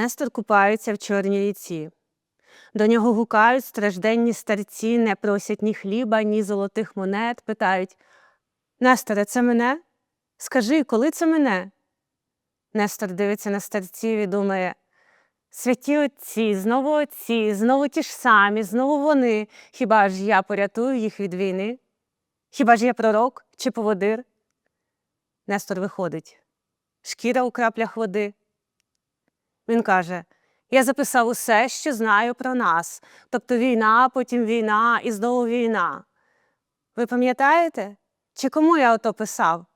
Нестор купається в чорній ріці. До нього гукають стражденні старці, не просять ні хліба, ні золотих монет, питають Несторе, це мене? Скажи, коли це мене? Нестор дивиться на старців і думає Святі отці, знову отці, знову ті ж самі, знову вони. Хіба ж я порятую їх від війни? Хіба ж я пророк чи поводир? Нестор виходить. Шкіра у краплях води. Він каже: Я записав усе, що знаю про нас. Тобто війна, потім війна і знову війна. Ви пам'ятаєте? Чи кому я ото писав?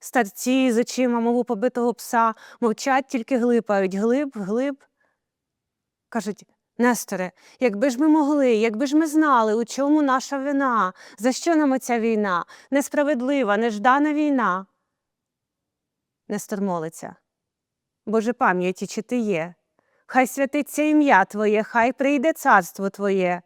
Старці з очима, мов у побитого пса, мовчать, тільки глипають глиб, глиб. Кажуть, Несторе, якби ж ми могли, якби ж ми знали, у чому наша вина, за що нам оця війна, несправедлива, неждана війна. Нестор молиться. Боже пам'яті, чи ти є? Хай святиться ім'я Твоє, хай прийде царство Твоє.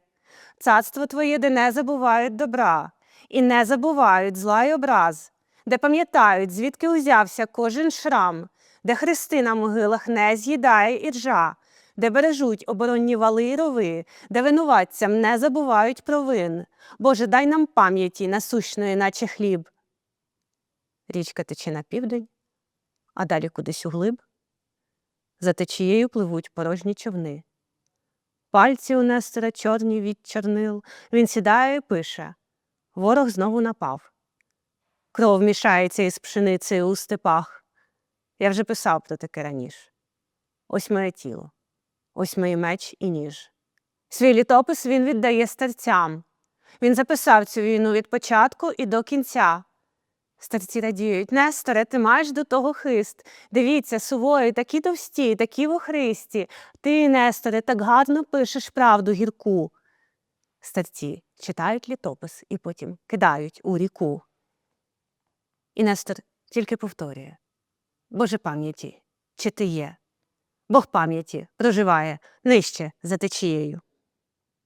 Царство Твоє, де не забувають добра, і не забувають зла й образ, де пам'ятають, звідки узявся кожен шрам, де хрести на могилах не з'їдає іржа, де бережуть оборонні вали й рови, де винуватцям не забувають провин. Боже, дай нам пам'яті насущної, наче хліб. Річка тече на південь, а далі кудись углиб. За течією пливуть порожні човни. Пальці у Нестора чорні від чорнил. Він сідає і пише Ворог знову напав. Кров мішається із пшеницею у степах. Я вже писав про таке раніше. Ось моє тіло, ось мій меч і ніж. Свій літопис він віддає старцям. Він записав цю війну від початку і до кінця. Старці радіють, Несторе, ти маєш до того хист. Дивіться, сувої, такі товсті, такі вохристі. Ти, Несторе, так гарно пишеш правду гірку. Старці читають літопис і потім кидають у ріку. І Нестор тільки повторює Боже пам'яті, чи ти є? Бог пам'яті проживає нижче за течією.